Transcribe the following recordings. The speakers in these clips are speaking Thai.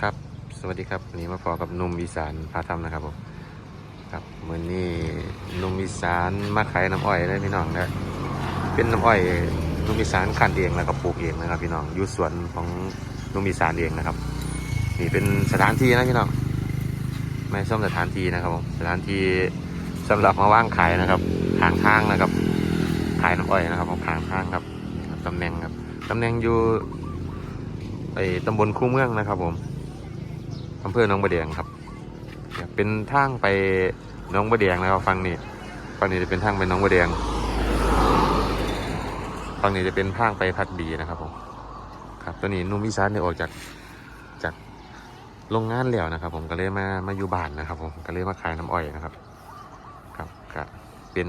ครับ สวัสดีครับวันนี้มาพอกับนุ่มอีสานพาทำนะครับผมครับมื่อนี้นุ่มอีสานมาขายน้ำอ้อยได้พี่น้องนะเป็นน้ำอ้อยนุ่มอีสานขันเองแล้วก็ปลูกเองนะครับพี่น้องอยู่สวนของนุ่มอีสานเองนะครับ นี่เป็นสถานที่นะพี่น้องไม่ซ่อมสถานที่นะครับผมสถานที่สำหรับมาว่างขายนะครับทางทางนะครับขายน้ำอ้อยนะครับผมทางทางครับตำแหน่งครับตำแหน่งอยู่ไอ้ตำบลคู่เมืองนะครับผม อำเภอหนองบัวแดงครับเป็นทางไปหนองบัวแดงนะครับฝั่งนี้ฝั่งนี้จะเป็นทางไปหนองบัวแดงฝั่งนี้จะเป็นทางไปพัดบีนะครับผมครับตัวนี้นุ่มอีสานเนี่ยออกจากจากโรงงานแล้วนะครับ ผมก็เลยมามาอยู่บ้านนะครับ ผมก็เลยมาขายน้ำอ้อยนะครับ ครับก็เป็น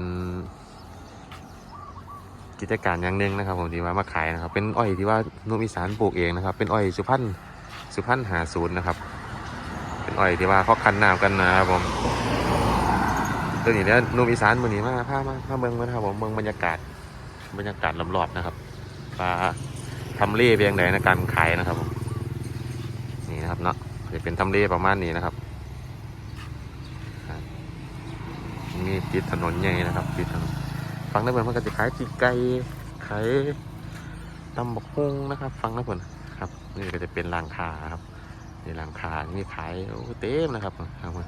กิจการอย่างหนึ่งนะครับ ผมที่ว่ามาขายนะครับ เป็นอ้อยที่ว่านุ่มอีสานปลูกเองนะครับ เป็นอ้อยสุพรรณสุพรรณหาศูนย์นะครับ อ้อยที่ว่าเขาคันน้ำกันนะครับผมตัวนี้เนี่ยนุ่มอีสานมือนี้มาพามาพาเมืองมานะครับผมเมืองบรรยากาศบรรยากาศลำรอบนะครับว่าทำเลเพียงไหนในการขายนะครับผมนี่นะครับเนาะจะเป็นทำเลประมาณนี้นะครับอ่ามีติดถนนใหญ่นะครับติดถนนฟังได้เหมือนมันก็จะขายจีไก่ขายตำบักฮุงนะครับ ฟังนะผมครับ นี่ก็จะเป็นรานค้าครับ ในร้านค้ามีขายโอ้เต็มนะครับเอามา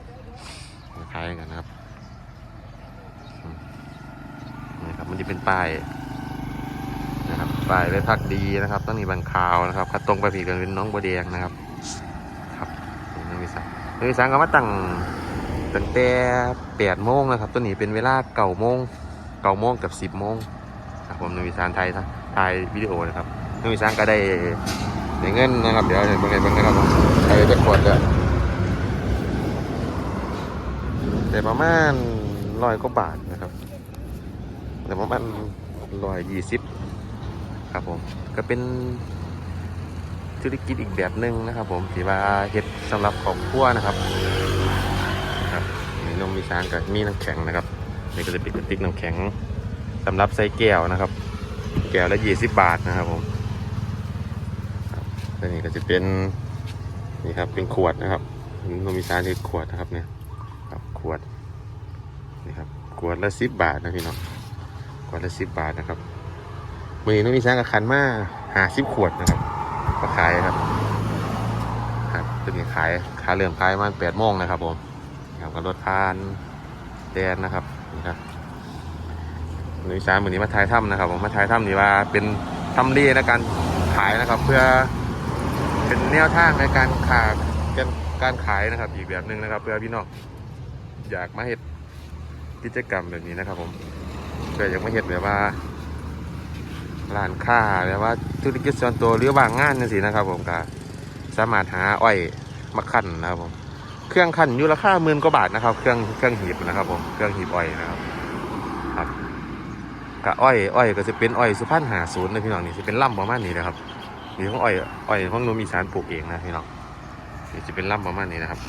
มาขายกันนะครับนี่ครับ มันจะเป็นป้ายนะครับป้ายไว้พักดีนะครับ ต้องมีบังคาวนะครับคัดตรงไปผีกันเป็นน้องบัวแดงนะครับ ครับนี่มีสังมีสังก็มาตั้งตั้งแต่แปดโมงนะครับ ตัวนี้เป็นเวลาเก้าโมงเก้าโมงกับสิบโมงครับผมนวิสานไทยถ่ายวิดีโอนะครับนวิสานก็ได้ ได้เงินนะครับ เดี๋ยวเห็นบางไงบางนะครับใครจะกดเลยแต่ประมาณร้อยกว่าบาทนะครับ แต่ประมาณร้อยยี่สิบครับผม ก็เป็นธุรกิจอีกแบบหนึ่งนะครับ ผมที่ว่าเฮ็ดสำหรับครอบครัวนะครับนะครับมีนมมีสารกับมีน้ำแข็งนะครับนี่ก็จะเป็นกระติกน้ำแข็งสำหรับใส่แก้วนะครับ แก้วละยี่สิบบาทนะครับผม ตัวนี้ก็จะเป็นนี่ครับเป็นขวดนะครับนมอีสานคือขวดนะครับเนี่ยครับขวดนี่ครับขวดละสิบบาทนะพี่น้องขวดละสิบบาทนะครับมือนี้นมอีสานกับคันมาหาสิบขวดนะครับก็ขายครับครับตัวนี้ขายขายเริ่มขายมาแปดโมงนะครับผมครับก็รถพานแดนนะครับนี่ครับนมอีสานมือนี้มาถ่ายถ้ำนะครับผมมาถ่ายถ้ำนี่ว่าเป็นทำเลในการขายนะครับ เพื่อ เป็นแนวทางในการขาการการขายนะครับ อีกแบบหนึ่งนะครับเพื่อพี่น้องอยากมาเห็ดกิจกรรมแบบนี้นะครับ ผมเพื่ออยากมาเห็ดแบบว่าร้านค้าแบบว่าธุรกิจส่วนตัวหรือว่างงานนั่นสินะครับ ผมก็สามารถหาอ้อยมาขั้นนะครับผมเครื่องขั้นอยู่ราคาหมื่นกว่าบาทนะครับ เครื่องเครื่องหีบนะครับ ผมเครื่องหีบอ้อยนะครับครับกะอ้อยอ้อยก็จะเป็นอ้อยสุพรรณหาศูนย์นะพี่น้องนี่จะเป็นล่ำประมาณนี้นะครับ นี่ของอ้อยอ้อยของนูมีสารปลูกเองนะพี่น้องนี่จะเป็นล่ำประมาณนี้นะครับ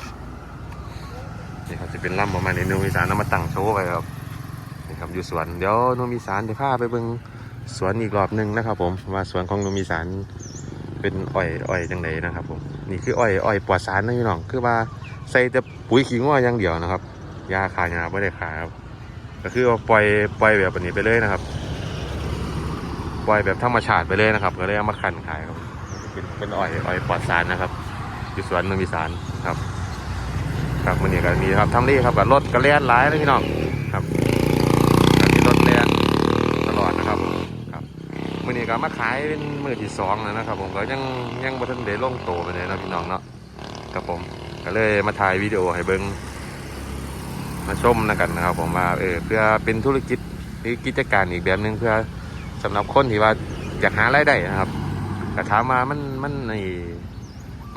นี่ครับจะเป็นล่ำประมาณนี้นูมีสารนำมาตั้งโชว์ไว้ครับนี่ครับอยู่สวนเดี๋ยวนูมีสารจะพาไปเบิ่งสวนอีกรอบหนึ่งนะครับ ผมว่าสวนของนูมีสารเป็นอ้อยอ้อยจังไดนะครับ ผมนี่คืออ้อยอ้อยปลอดสารนะพี่น้องคือว่าใส่แต่ปุ๋ยขี้ง้ออย่างเดียวนะครับยาขายยาไม่ได้ขายครับก็คือว่าปล่อยปล่อยแบบนี้ไปเลยนะครับ ปล่อยแบบธรรมชาติไปเลยนะครับ ก็เลยเอามาขันขายครับ เป็นเป็นอ้อยอ้อยปลอดสารนะครับอยู่สวนมืองอีสานครับ ครับมันนี่ก็มีครับทำนี่ครับกับรถกระเลียนหลายเลยพี่น้องครับก็มีรถเลียนตลอดนะครับครับมันนี่ก็มาขายเป็นมือที่สองแล้วนะครับ ผมก็ยังยังบัทันเดลงโตไปเลยนะพี่น้องเนาะครับผมก็เลยมาถ่ายวิดีโอให้เบิ้งมาชมนะกันนะครับ ผมว่าเออเพื่อเป็นธุรกิจหรือกิจการอีกแบบหนึ่งเพื่อ สำหรับคนที่ว่าอยากหารายได้นะครับแต่ถามว่ามันมันใน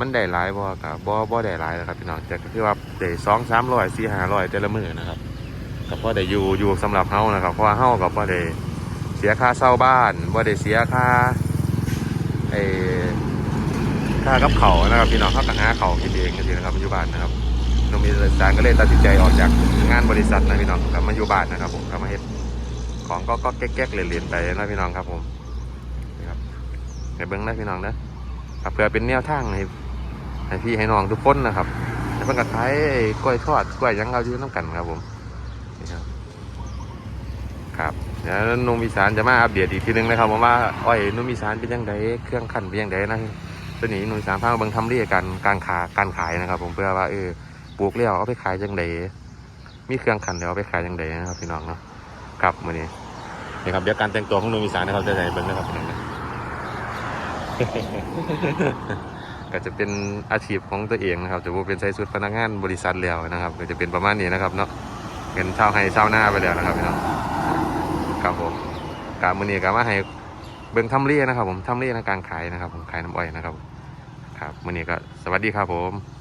มันได้หลายบ่กับบ่บ่ได้หลายนะครับพี่น้องแต่ก็คือว่าได้สองสามร้อยสี่ห้าร้อยแต่ละมือนะครับก็พอได้อยู่อยู่สำหรับเฮานะครับเพราะว่าเฮากับบ่ได้เสียค่าเช่าบ้านบ่ได้เสียค่าไอ้ค่ากับเขานะครับพี่น้องเขาก็หาเขากินเองกันทีนะครับปัจจุบันนะครับน้องมีสารก็เลยตัดสินใจออกจากงานบริษัทนะพี่น้องกลับมาอยู่บ้านนะครับผม ของก็ก็แก๊กๆเหรียญๆไปนะพี่น้องครับผมนี่ครับให้เบิ้งนะพี่น้องนะครับเพื่อเป็นแนวทางให้ให้พี่ให้น้องทุกคนนะครับแล้เพิ่นก็ขายไอ้กล้วยทอดกล้วยยังเอาอยู่น้ำกันครับผมนี่ครับครับเดี๋ยวนุ่มอีสานจะมาอัปเดตอีกทีนึงนะครับผมว่าอ้อยนุ่มอีสานเป็นยังไงเครื่องขันเป็นยังไงนะตัวนี้นุ่มอีสานพามาเบิ่งทำเรียกันการขาการขายนะครับ ผมเพื่อว่าเออปลูกแล้วเอาไปขายจังไดมีเครื่องขันเดี๋ยวเอาไปขายจังไดนะครับพี่น้องเนาะ ครับมือนี้นี่ครับเดี๋ยวการแต่งตัวของนุ่มอีสานนะครับจะใส่เบิ่งนะครับก็จะเป็นอาชีพของตัวเองนะครับจะว่าเป็นใช้ชุดพนักงานบริษัทแล้วนะครับ ก็จะเป็นประมาณนี้นะครับเนาะเป็นเช่าให้เช่าหน้าไปแล้วนะครับพี่น้องครับผมกามือนี้กามาให้เบิ่งทำเรียนะครับ ผมทำเรียในการขายนะครับ ผมขายน้ำอ้อยนะครับ ครับมือนี้ก็สวัสดีครับผม